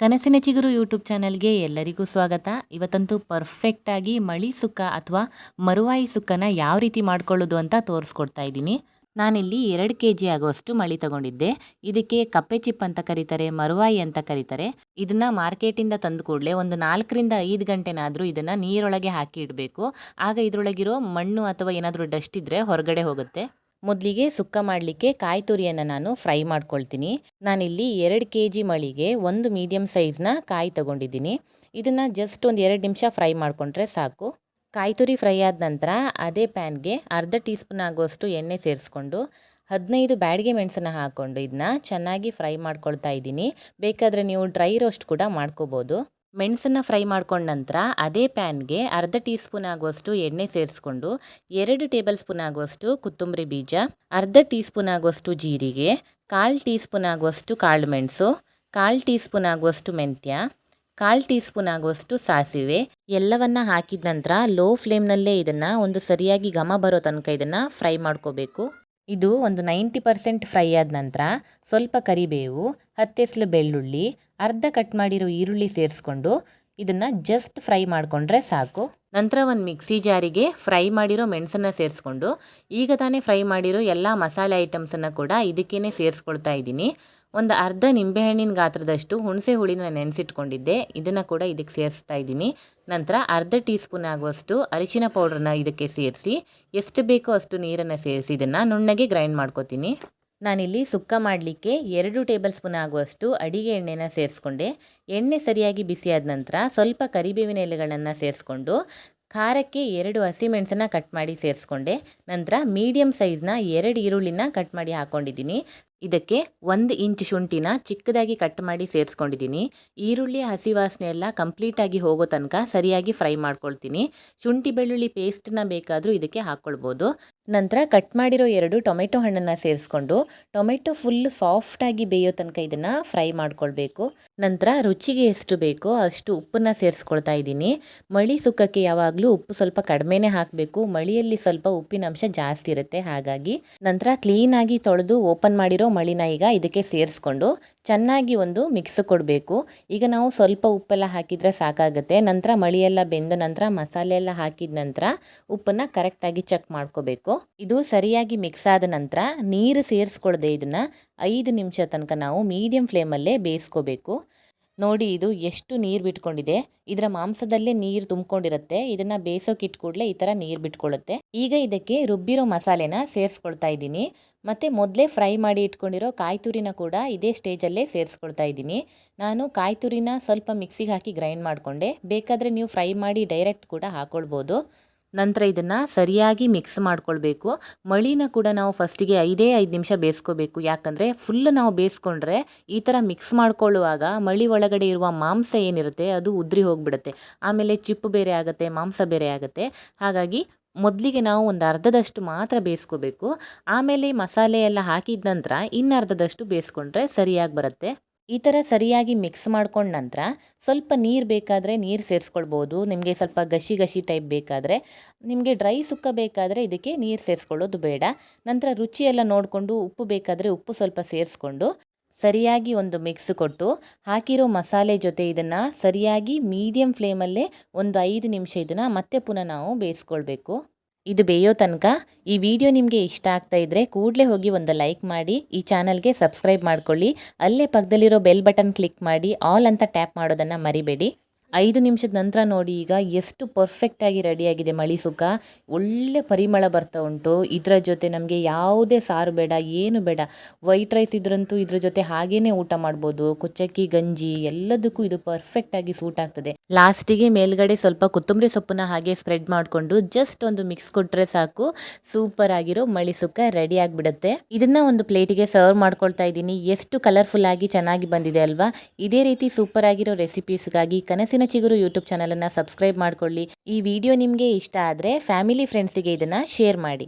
ಕನಸಿನ ಚಿಗುರು ಯೂಟ್ಯೂಬ್ ಚಾನಲ್ಗೆ ಎಲ್ಲರಿಗೂ ಸ್ವಾಗತ. ಇವತ್ತಂತೂ ಪರ್ಫೆಕ್ಟಾಗಿ ಮಳಿ ಸುಕ್ಕ ಅಥವಾ ಮರುವಾಯಿ ಸುಕ್ಕನ ಯಾವ ರೀತಿ ಮಾಡ್ಕೊಳ್ಳೋದು ಅಂತ ತೋರಿಸ್ಕೊಡ್ತಾ ಇದ್ದೀನಿ. ನಾನಿಲ್ಲಿ ಎರಡು ಕೆ ಜಿ ಆಗುವಷ್ಟು ಮಳಿ ತಗೊಂಡಿದ್ದೆ. ಇದಕ್ಕೆ ಕಪ್ಪೆ ಚಿಪ್ ಅಂತ ಕರೀತಾರೆ, ಮರುವಾಯಿ ಅಂತ ಕರೀತಾರೆ. ಇದನ್ನ ಮಾರ್ಕೆಟಿಂದ ತಂದು ಕೂಡಲೇ ಒಂದು ನಾಲ್ಕರಿಂದ ಐದು ಗಂಟೆನಾದರೂ ಇದನ್ನು ನೀರೊಳಗೆ ಹಾಕಿ ಇಡಬೇಕು. ಆಗ ಇದರೊಳಗಿರೋ ಮಣ್ಣು ಅಥವಾ ಏನಾದರೂ ಡಸ್ಟ್ ಇದ್ದರೆ ಹೊರಗಡೆ ಹೋಗುತ್ತೆ. ಮೊದಲಿಗೆ ಸುಕ್ಕ ಮಾಡಲಿಕ್ಕೆ ಕಾಯಿ ತುರಿಯನ್ನು ನಾನು ಫ್ರೈ ಮಾಡ್ಕೊಳ್ತೀನಿ. ನಾನಿಲ್ಲಿ ಎರಡು ಕೆ ಜಿ ಮಳಿಗೆ ಒಂದು ಮೀಡಿಯಮ್ ಸೈಜ್ನ ಕಾಯಿ ತಗೊಂಡಿದ್ದೀನಿ. ಇದನ್ನು ಜಸ್ಟ್ ಒಂದು ಎರಡು ನಿಮಿಷ ಫ್ರೈ ಮಾಡಿಕೊಂಡ್ರೆ ಸಾಕು. ಕಾಯಿ ತುರಿ ಫ್ರೈ ಆದ ನಂತರ ಅದೇ ಪ್ಯಾನ್ಗೆ ಅರ್ಧ ಟೀ ಸ್ಪೂನ್ ಆಗುವಷ್ಟು ಎಣ್ಣೆ ಸೇರಿಸ್ಕೊಂಡು ಹದಿನೈದು ಬ್ಯಾಡಿಗೆ ಮೆಣಸನ್ನು ಹಾಕ್ಕೊಂಡು ಇದನ್ನ ಚೆನ್ನಾಗಿ ಫ್ರೈ ಮಾಡ್ಕೊಳ್ತಾ ಇದ್ದೀನಿ. ಬೇಕಾದರೆ ನೀವು ಡ್ರೈ ರೋಸ್ಟ್ ಕೂಡ ಮಾಡ್ಕೋಬೋದು. ಮೆಣಸನ್ನು ಫ್ರೈ ಮಾಡ್ಕೊಂಡ ನಂತರ ಅದೇ ಪ್ಯಾನ್ಗೆ ಅರ್ಧ ಟೀ ಸ್ಪೂನ್ ಆಗುವಷ್ಟು ಎಣ್ಣೆ ಸೇರಿಸ್ಕೊಂಡು ಎರಡು ಟೇಬಲ್ ಸ್ಪೂನ್ ಆಗುವಷ್ಟು ಕೊತ್ತಂಬರಿ ಬೀಜ, ಅರ್ಧ ಟೀ ಸ್ಪೂನ್ ಆಗುವಷ್ಟು ಜೀರಿಗೆ, ಕಾಲು ಟೀ ಸ್ಪೂನ್ ಆಗುವಷ್ಟು ಕಾಳು ಮೆಣಸು ಕಾಲು ಟೀ ಸ್ಪೂನ್ ಆಗುವಷ್ಟು ಮೆಂತ್ಯ, ಕಾಲು ಟೀ ಸ್ಪೂನ್ ಆಗುವಷ್ಟು ಸಾಸಿವೆ, ಎಲ್ಲವನ್ನ ಹಾಕಿದ ನಂತರ ಲೋ ಫ್ಲೇಮ್ನಲ್ಲೇ ಇದನ್ನು ಒಂದು ಸರಿಯಾಗಿ ಘಮ ಬರೋ ತನಕ ಇದನ್ನು ಫ್ರೈ ಮಾಡ್ಕೋಬೇಕು. ಇದು ಒಂದು ನೈಂಟಿ ಪರ್ಸೆಂಟ್ ಫ್ರೈ ಆದ ನಂತರ ಸ್ವಲ್ಪ ಕರಿಬೇವು, ಹತ್ತೆಸಲು ಬೆಳ್ಳುಳ್ಳಿ, ಅರ್ಧ ಕಟ್ ಮಾಡಿರೋ ಈರುಳ್ಳಿ ಸೇರಿಸ್ಕೊಂಡು ಇದನ್ನು ಜಸ್ಟ್ ಫ್ರೈ ಮಾಡಿಕೊಂಡ್ರೆ ಸಾಕು. ನಂತರ ಒಂದು ಮಿಕ್ಸಿ ಜಾರಿಗೆ ಫ್ರೈ ಮಾಡಿರೋ ಮೆಣಸನ್ನು ಸೇರಿಸ್ಕೊಂಡು, ಈಗ ತಾನೇ ಫ್ರೈ ಮಾಡಿರೋ ಎಲ್ಲ ಮಸಾಲೆ ಐಟಮ್ಸನ್ನು ಕೂಡ ಇದಕ್ಕೇ ಸೇರಿಸ್ಕೊಳ್ತಾ ಇದ್ದೀನಿ. ಒಂದು ಅರ್ಧ ನಿಂಬೆಹಣ್ಣಿನ ಗಾತ್ರದಷ್ಟು ಹುಣಸೆ ಹುಳಿನ ನೆನೆಸಿಟ್ಕೊಂಡಿದ್ದೆ, ಇದನ್ನು ಕೂಡ ಇದಕ್ಕೆ ಸೇರಿಸ್ತಾ ಇದ್ದೀನಿ. ನಂತರ ಅರ್ಧ ಟೀ ಸ್ಪೂನ್ ಆಗುವಷ್ಟು ಅರಿಶಿನ ಪೌಡ್ರನ್ನ ಇದಕ್ಕೆ ಸೇರಿಸಿ, ಎಷ್ಟು ಬೇಕೋ ಅಷ್ಟು ನೀರನ್ನು ಸೇರಿಸಿ ಇದನ್ನು ನುಣ್ಣಗೆ ಗ್ರೈಂಡ್ ಮಾಡ್ಕೋತೀನಿ. ನಾನಿಲ್ಲಿ ಸುಕ್ಕ ಮಾಡಲಿಕ್ಕೆ ಎರಡು ಟೇಬಲ್ ಸ್ಪೂನ್ ಆಗುವಷ್ಟು ಅಡಿಗೆ ಎಣ್ಣೆನ ಸೇರಿಸ್ಕೊಂಡೆ. ಎಣ್ಣೆ ಸರಿಯಾಗಿ ಬಿಸಿಯಾದ ನಂತರ ಸ್ವಲ್ಪ ಕರಿಬೇವಿನ ಎಲೆಗಳನ್ನು ಸೇರಿಸ್ಕೊಂಡು ಖಾರಕ್ಕೆ ಎರಡು ಹಸಿಮೆಣಸನ್ನ ಕಟ್ ಮಾಡಿ ಸೇರಿಸ್ಕೊಂಡೆ. ನಂತರ ಮೀಡಿಯಮ್ ಸೈಜ್ನ ಎರಡು ಈರುಳ್ಳಿನ ಕಟ್ ಮಾಡಿ ಹಾಕ್ಕೊಂಡಿದ್ದೀನಿ ಇದಕ್ಕೆ ಒಂದು ಇಂಚ್ ಶುಂಠಿನ ಚಿಕ್ಕದಾಗಿ ಕಟ್ ಮಾಡಿ ಸೇರಿಸ್ಕೊಂಡಿದ್ದೀನಿ. ಈರುಳ್ಳಿ, ಹಸಿ ವಾಸನೆ ಎಲ್ಲ ಕಂಪ್ಲೀಟಾಗಿ ಹೋಗೋ ತನಕ ಸರಿಯಾಗಿ ಫ್ರೈ ಮಾಡ್ಕೊಳ್ತೀನಿ. ಶುಂಠಿ, ಬೆಳ್ಳುಳ್ಳಿ ಪೇಸ್ಟನ್ನ ಬೇಕಾದರೂ ಇದಕ್ಕೆ ಹಾಕ್ಕೊಳ್ಬೋದು ನಂತರ ಕಟ್ ಮಾಡಿರೋ ಎರಡು ಟೊಮೆಟೊ ಹಣ್ಣನ್ನು ಸೇರಿಸ್ಕೊಂಡು ಟೊಮೆಟೊ ಫುಲ್ ಸಾಫ್ಟಾಗಿ ಬೇಯೋ ತನಕ ಇದನ್ನು ಫ್ರೈ ಮಾಡ್ಕೊಳ್ಬೇಕು. ನಂತರ ರುಚಿಗೆ ಎಷ್ಟು ಬೇಕೋ ಅಷ್ಟು ಉಪ್ಪನ್ನು ಸೇರಿಸ್ಕೊಳ್ತಾ ಇದ್ದೀನಿ. ಮಳಿ ಸುಕ್ಕಕ್ಕೆ ಯಾವಾಗಲೂ ಉಪ್ಪು ಸ್ವಲ್ಪ ಕಡಿಮೆನೇ ಹಾಕಬೇಕು. ಮಳಿಯಲ್ಲಿ ಸ್ವಲ್ಪ ಉಪ್ಪಿನ ಅಂಶ ಜಾಸ್ತಿ ಇರುತ್ತೆ. ಹಾಗಾಗಿ ನಂತರ ಕ್ಲೀನಾಗಿ ತೊಳೆದು ಓಪನ್ ಮಾಡಿರೋ ಮಳಿನ ಈಗ ಇದಕ್ಕೆ ಸೇರಿಸ್ಕೊಂಡು ಚೆನ್ನಾಗಿ ಒಂದು ಮಿಕ್ಸ್ ಕೊಡಬೇಕು. ಈಗ ನಾವು ಸ್ವಲ್ಪ ಉಪ್ಪೆಲ್ಲ ಹಾಕಿದರೆ ಸಾಕಾಗುತ್ತೆ. ನಂತರ ಮಳಿಯೆಲ್ಲ ಬೆಂದ ನಂತರ ಮಸಾಲೆ ಎಲ್ಲ ಹಾಕಿದ ನಂತರ ಉಪ್ಪನ್ನು ಕರೆಕ್ಟಾಗಿ ಚೆಕ್ ಮಾಡ್ಕೋಬೇಕು. ಇದು ಸರಿಯಾಗಿ ಮಿಕ್ಸ್ ಆದ ನಂತರ ನೀರು ಸೇರಿಸ್ಕೊಳ್ದೆ ಇದನ್ನು ಐದು ನಿಮಿಷ ತನಕ ನಾವು ಮೀಡಿಯಂ ಫ್ಲೇಮಲ್ಲೇ ಬೇಯಿಸ್ಕೋಬೇಕು. ನೋಡಿ ಇದು ಎಷ್ಟು ನೀರು ಬಿಟ್ಕೊಂಡಿದೆ. ಇದರ ಮಾಂಸದಲ್ಲೇ ನೀರು ತುಂಬಿಕೊಂಡಿರುತ್ತೆ. ಇದನ್ನು ಬೇಯಿಸೋಕೆ ಇಟ್ಟು ಕೂಡಲೇ ಈ ಥರ ನೀರು ಬಿಟ್ಕೊಳ್ಳುತ್ತೆ. ಈಗ ಇದಕ್ಕೆ ರುಬ್ಬಿರೋ ಮಸಾಲೆನ ಸೇರಿಸ್ಕೊಳ್ತಾ ಇದ್ದೀನಿ. ಮತ್ತು ಮೊದಲೇ ಫ್ರೈ ಮಾಡಿ ಇಟ್ಕೊಂಡಿರೋ ಕಾಯಿ ತುರಿನ ಕೂಡ ಇದೇ ಸ್ಟೇಜಲ್ಲೇ ಸೇರಿಸ್ಕೊಳ್ತಾ ಇದ್ದೀನಿ. ನಾನು ಕಾಯಿ ತುರಿನ ಸ್ವಲ್ಪ ಮಿಕ್ಸಿಗೆ ಹಾಕಿ ಗ್ರೈಂಡ್ ಮಾಡಿಕೊಂಡೆ. ಬೇಕಾದರೆ ನೀವು ಫ್ರೈ ಮಾಡಿ ಡೈರೆಕ್ಟ್ ಕೂಡ ಹಾಕ್ಕೊಳ್ಬೋದು ನಂತರ ಇದನ್ನು ಸರಿಯಾಗಿ ಮಿಕ್ಸ್ ಮಾಡ್ಕೊಳ್ಬೇಕು. ಮಳಿನ ಕೂಡ ನಾವು ಫಸ್ಟಿಗೆ ಐದೇ ಐದು ನಿಮಿಷ ಬೇಯಿಸ್ಕೋಬೇಕು. ಯಾಕಂದರೆ ಫುಲ್ ನಾವು ಬೇಯಿಸ್ಕೊಂಡ್ರೆ ಈ ಥರ ಮಿಕ್ಸ್ ಮಾಡ್ಕೊಳ್ಳುವಾಗ ಮಳಿ ಒಳಗಡೆ ಇರುವ ಮಾಂಸ ಏನಿರುತ್ತೆ ಅದು ಉದ್ರಿ ಹೋಗಿಬಿಡುತ್ತೆ. ಆಮೇಲೆ ಚಿಪ್ಪು ಬೇರೆ ಆಗುತ್ತೆ, ಮಾಂಸ ಬೇರೆ ಆಗುತ್ತೆ. ಹಾಗಾಗಿ ಮೊದಲಿಗೆ ನಾವು ಒಂದು ಅರ್ಧದಷ್ಟು ಮಾತ್ರ ಬೇಯಿಸ್ಕೋಬೇಕು. ಆಮೇಲೆ ಮಸಾಲೆ ಎಲ್ಲ ಹಾಕಿದ ನಂತರ ಇನ್ನರ್ಧದಷ್ಟು ಬೇಯಿಸ್ಕೊಂಡ್ರೆ ಸರಿಯಾಗಿ ಬರುತ್ತೆ. ಈ ಥರ ಸರಿಯಾಗಿ ಮಿಕ್ಸ್ ಮಾಡ್ಕೊಂಡ ನಂತರ ಸ್ವಲ್ಪ ನೀರು ಬೇಕಾದರೆ ನೀರು ಸೇರಿಸ್ಕೊಳ್ಬೋದು, ನಿಮಗೆ ಸ್ವಲ್ಪ ಗಸಿ ಗಸಿ ಟೈಪ್ ಬೇಕಾದರೆ. ನಿಮಗೆ ಡ್ರೈ ಸುಕ್ಕ ಬೇಕಾದರೆ ಇದಕ್ಕೆ ನೀರು ಸೇರಿಸ್ಕೊಳ್ಳೋದು ಬೇಡ. ನಂತರ ರುಚಿ ಎಲ್ಲ ನೋಡಿಕೊಂಡು ಉಪ್ಪು ಬೇಕಾದರೆ ಉಪ್ಪು ಸ್ವಲ್ಪ ಸೇರಿಸ್ಕೊಂಡು ಸರಿಯಾಗಿ ಒಂದು ಮಿಕ್ಸ್ ಕೊಟ್ಟು ಹಾಕಿರೋ ಮಸಾಲೆ ಜೊತೆ ಇದನ್ನು ಸರಿಯಾಗಿ ಮೀಡಿಯಮ್ ಫ್ಲೇಮಲ್ಲೇ ಒಂದು ಐದು ನಿಮಿಷ ಇದನ್ನು ಮತ್ತೆ ಪುನಃ ನಾವು ಬೇಯಿಸ್ಕೊಳ್ಬೇಕು. ಇದು ಬೇಯೋ ತನಕ ಈ ವಿಡಿಯೋ ನಿಮಗೆ ಇಷ್ಟ ಆಗ್ತಾ ಇದ್ದರೆ ಕೂಡಲೇ ಹೋಗಿ ಒಂದು ಲೈಕ್ ಮಾಡಿ, ಈ ಚಾನಲ್ಗೆ ಸಬ್ಸ್ಕ್ರೈಬ್ ಮಾಡ್ಕೊಳ್ಳಿ. ಅಲ್ಲೇ ಪಕ್ಕದಲ್ಲಿರೋ ಬೆಲ್ ಬಟನ್ ಕ್ಲಿಕ್ ಮಾಡಿ, ಆಲ್ ಅಂತ ಟ್ಯಾಪ್ ಮಾಡೋದನ್ನು ಮರಿಬೇಡಿ. ಐದು ನಿಮಿಷದ ನಂತರ ನೋಡಿ, ಈಗ ಎಷ್ಟು ಪರ್ಫೆಕ್ಟಾಗಿ ರೆಡಿಯಾಗಿದೆ ಮಳಿ ಸುಕ್ಕ ಒಳ್ಳೆ ಪರಿಮಳ ಬರ್ತಾ ಉಂಟು. ಇದರ ಜೊತೆ ನಮಗೆ ಯಾವುದೇ ಸಾರು ಬೇಡ, ಏನು ಬೇಡ. ವೈಟ್ ರೈಸ್ ಇದ್ರಂತೂ ಇದ್ರ ಜೊತೆ ಹಾಗೇನೆ ಊಟ ಮಾಡ್ಬೋದು. ಕುಚ್ಚಕ್ಕಿ, ಗಂಜಿ, ಎಲ್ಲದಕ್ಕೂ ಇದು ಪರ್ಫೆಕ್ಟಾಗಿ ಸೂಟ್ ಆಗ್ತದೆ. ಲಾಸ್ಟಿಗೆ ಮೇಲ್ಗಡೆ ಸ್ವಲ್ಪ ಕೊತ್ತಂಬರಿ ಸೊಪ್ಪನ್ನ ಹಾಗೆ ಸ್ಪ್ರೆಡ್ ಮಾಡಿಕೊಂಡು ಜಸ್ಟ್ ಒಂದು ಮಿಕ್ಸ್ ಕೊಟ್ಟರೆ ಸಾಕು. ಸೂಪರ್ ಆಗಿರೋ ಮಳಿ ಸುಕ್ಕ ರೆಡಿ ಆಗಿಬಿಡುತ್ತೆ. ಇದನ್ನ ಒಂದು ಪ್ಲೇಟಿಗೆ ಸರ್ವ್ ಮಾಡ್ಕೊಳ್ತಾ ಇದ್ದೀನಿ. ಎಷ್ಟು ಕಲರ್ಫುಲ್ ಆಗಿ ಚೆನ್ನಾಗಿ ಬಂದಿದೆ ಅಲ್ವಾ? ಇದೇ ರೀತಿ ಸೂಪರ್ ಆಗಿರೋ ರೆಸಿಪೀಸ್ಗಾಗಿ ಕನಸಿನ ಚಿಗುರು ಯೂಟ್ಯೂಬ್ ಚಾನಲನ್ನು ಸಬ್ಸ್ಕ್ರೈಬ್ ಮಾಡ್ಕೊಳ್ಳಿ. ಈ ವಿಡಿಯೋ ನಿಮಗೆ ಇಷ್ಟ ಆದರೆ ಫ್ಯಾಮಿಲಿ ಫ್ರೆಂಡ್ಸಿಗೆ ಇದನ್ನು ಶೇರ್ ಮಾಡಿ.